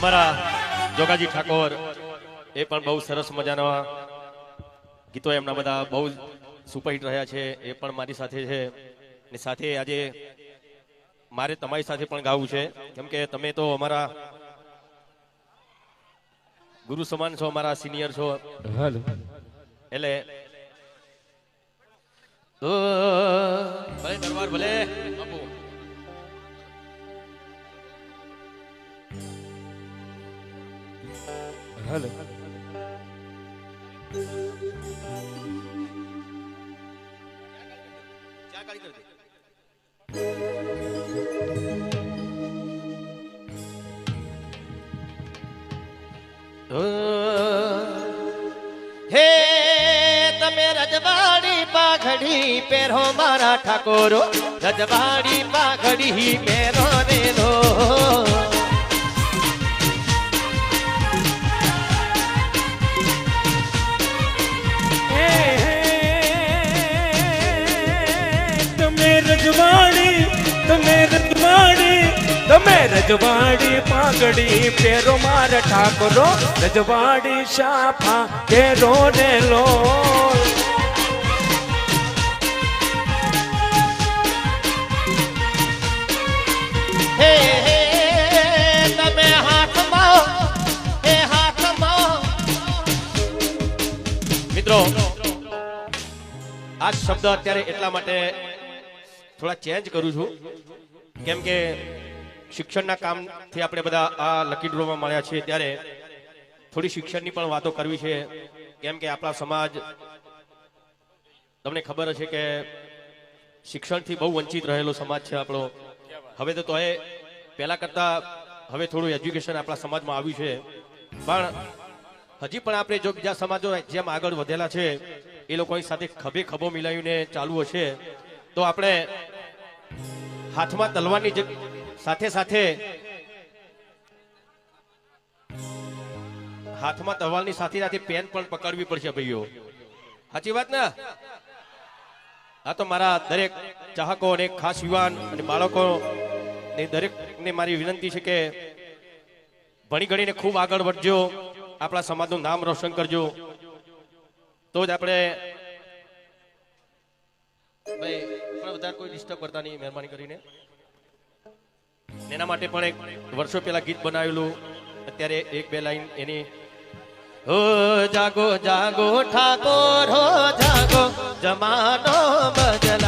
અમારા જોગાજી ઠાકોર, એ પણ બહુ સરસ મજાના ગીતો એમના બધા બહુ સુપરહિટ રહ્યા છે. એ પણ મારી સાથે છે. ને સાથે આજે મારે તમારી સાથે પણ ગાવું છે. કેમ કે તમે તો અમારા ગુરુ સમાન છો, અમારા સિનિયર છો. એટલે ભલે દરબાર ભલે. હાલો હે તમે રજવાડી પાઘડી પહેરો મારા ઠાકોરો. રજવાડી પાઘડી પહેરો રે રજવાડી પાઘડી પેરો માર ઠાકોરો, રજવાડી શાફા પેરો ને લો મિત્રો, આ શબ્દ અત્યારે એટલા માટે થોડા ચેન્જ કરું છું. કેમ કે શિક્ષણના કામથી આપણે બધા આ લકી ડ્રોમાં મળ્યા છીએ. ત્યારે થોડી શિક્ષણની પણ વાતો કરવી છે. કેમ કે આપણા સમાજ, તમને ખબર હશે કે શિક્ષણથી બહુ વંચિત રહેલો સમાજ છે આપણો. હવે તો તોય પહેલા કરતા હવે થોડું એજ્યુકેશન આપણા સમાજમાં આવ્યું છે. પણ હજી પણ આપણે જો બીજા સમાજો જેમ આગળ વધેલા છે, એ લોકોની સાથે ખભે ખભો મિલાવીને ચાલુ હશે. તો આપણે હાથમાં તલવારની સાથે સાથે હાથમાં તવાલની સાથે સાથે પેન પણ પકડવી પડશે ભાઈઓ. સાચી વાત ને? આ તો મારા દરેક ચાહકો અને ખાસ યુવાન અને બાળકો ને દરેકને મારી વિનંતી છે કે ભણી ગણીને ખૂબ આગળ વધજો, આપણા સમાજનું નામ રોશન કરજો. તો જ આપણે ભાઈ વધારે કોઈ ડિસ્ટર્બ કરતા નહીં મહેરબાની કરીને. એના માટે પણ એક વર્ષો પહેલા ગીત બનાવેલું. અત્યારે એક બે લાઈન એની, હો, જાગો જાગો, ઠાકોર, હો, જાગો, જમાનો બદલાયો.